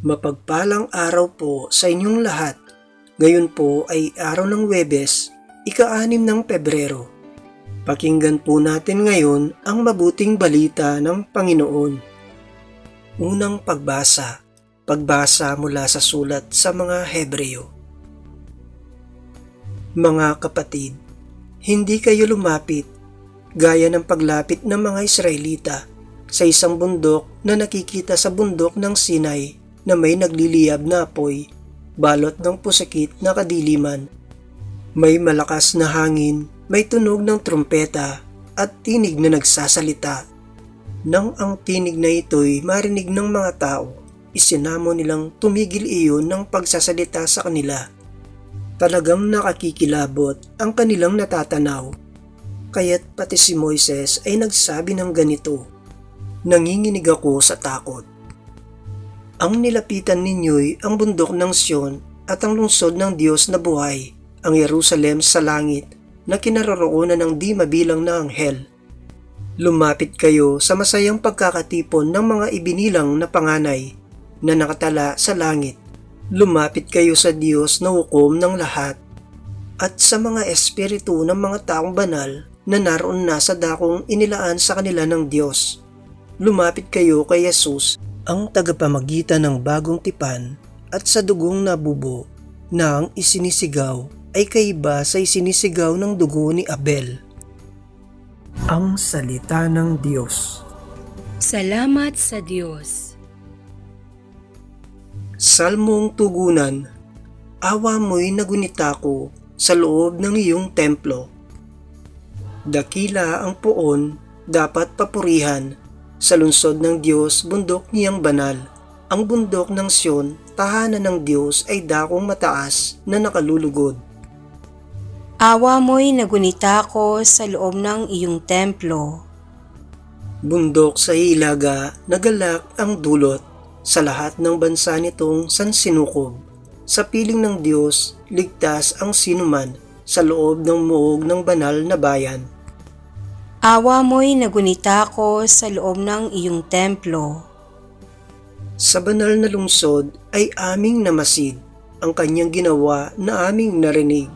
Mapagpalang araw po sa inyong lahat. Ngayon po ay araw ng Webes, ika-anim ng Pebrero. Pakinggan po natin ngayon ang mabuting balita ng Panginoon. Unang pagbasa, pagbasa mula sa sulat sa mga Hebreo. Mga kapatid, hindi kayo lumapit gaya ng paglapit ng mga Israelita sa isang bundok na nakikita sa bundok ng Sinai na may nagliliyab na apoy, balot ng pusikit na kadiliman. May malakas na hangin, may tunog ng trumpeta at tinig na nagsasalita. Nang ang tinig na ito'y marinig ng mga tao, isinamo nilang tumigil iyon ng pagsasalita sa kanila. Talagang nakakikilabot ang kanilang natatanaw. Kaya't pati si Moises ay nagsabi ng ganito, Nanginginig ako sa takot. Ang nilapitan ninyo'y ang bundok ng Sion at ang lungsod ng Diyos na buhay, ang Jerusalem sa langit na kinaroroonan ng di mabilang na anghel. Lumapit kayo sa masayang pagkakatipon ng mga ibinilang na panganay na nakatala sa langit. Lumapit kayo sa Diyos na hukom ng lahat at sa mga espiritu ng mga taong banal na naroon na sa dakong inilaan sa kanila ng Diyos. Lumapit kayo kay Jesus, ang tagapamagitan ng bagong tipan at sa dugong nabubo na ang isinisigaw ay kaiba sa isinisigaw ng dugo ni Abel. Ang Salita ng Diyos Salamat sa Diyos. Salmong Tugunan Awa mo'y nagunita ko sa loob ng iyong templo. Dakila ang poon, dapat papurihan. Sa lungsod ng Diyos, bundok niyang banal. Ang bundok ng Sion, tahanan ng Diyos ay dakong mataas na nakalulugod. Awa mo'y nagunita ko sa loob ng iyong templo. Bundok sa ilaga, nagalak ang dulot. Sa lahat ng bansa nitong sansinukob. Sa piling ng Diyos, ligtas ang sinuman sa loob ng muog ng banal na bayan. Awa mo'y nagunita ko sa loob ng iyong templo. Sa banal na lungsod ay aming namasid ang kanyang ginawa na aming narinig.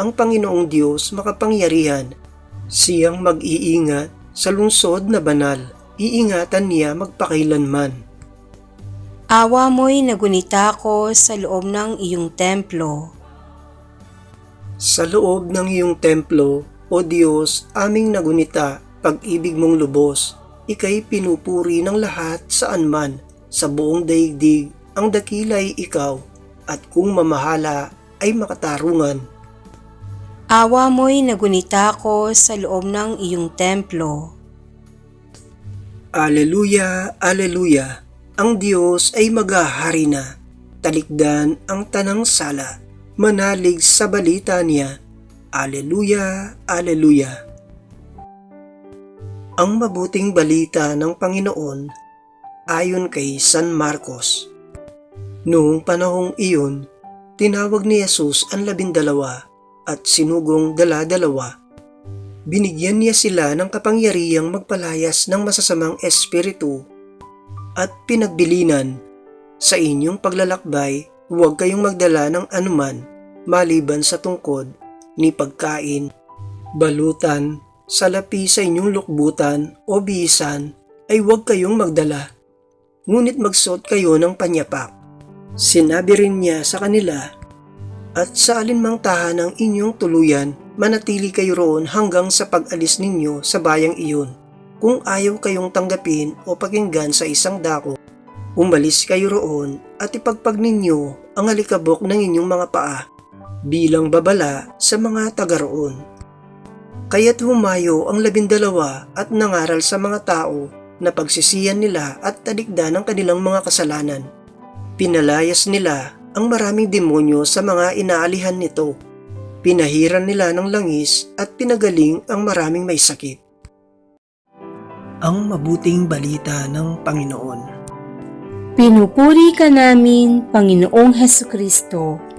Ang Panginoong Diyos makapangyarihan, siyang mag-iingat sa lungsod na banal, iingatan niya magpakailanman. Awa mo'y nagunita ko sa loob ng iyong templo. Sa loob ng iyong templo, O Diyos, aming nagunita, pag-ibig mong lubos, ikay pinupuri ng lahat saan man, sa buong daigdig, ang dakilay ikaw, at kung mamahala ay makatarungan. Awa mo'y nagunita ko sa loob ng iyong templo. Aleluya, Aleluya, ang Diyos ay magahari na, talikdan ang tanang sala, manalig sa balita niya, Aleluya, Aleluya. Ang mabuting balita ng Panginoon ayon kay San Marcos. Noong panahong iyon, tinawag ni Jesus ang labindalawa at sinugong dala-dalawa. Binigyan niya sila ng kapangyarihang magpalayas ng masasamang espiritu at pinagbilinan, sa inyong paglalakbay, huwag kayong magdala ng anuman maliban sa tungkod, ni pagkain, balutan, salapi sa inyong lukbutan o bisan, ay huwag kayong magdala. Ngunit magsuot kayo ng panyapak. Sinabi rin niya sa kanila, At sa alinmang tahanang inyong tuluyan, manatili kayo roon hanggang sa pag-alis ninyo sa bayang iyon. Kung ayaw kayong tanggapin o pakinggan sa isang dako, umalis kayo roon at ipagpag ninyo ang alikabok ng inyong mga paa bilang babala sa mga taga roon. Kaya't humayo ang labindalawa at nangaral sa mga tao na pagsisiyan nila at talikdan ang kanilang mga kasalanan. Pinalayas nila ang maraming demonyo sa mga inaalihan nito. Pinahiran nila ng langis at pinagaling ang maraming may sakit. Ang mabuting balita ng Panginoon. Pinupuri ka namin, Panginoong Heso Kristo.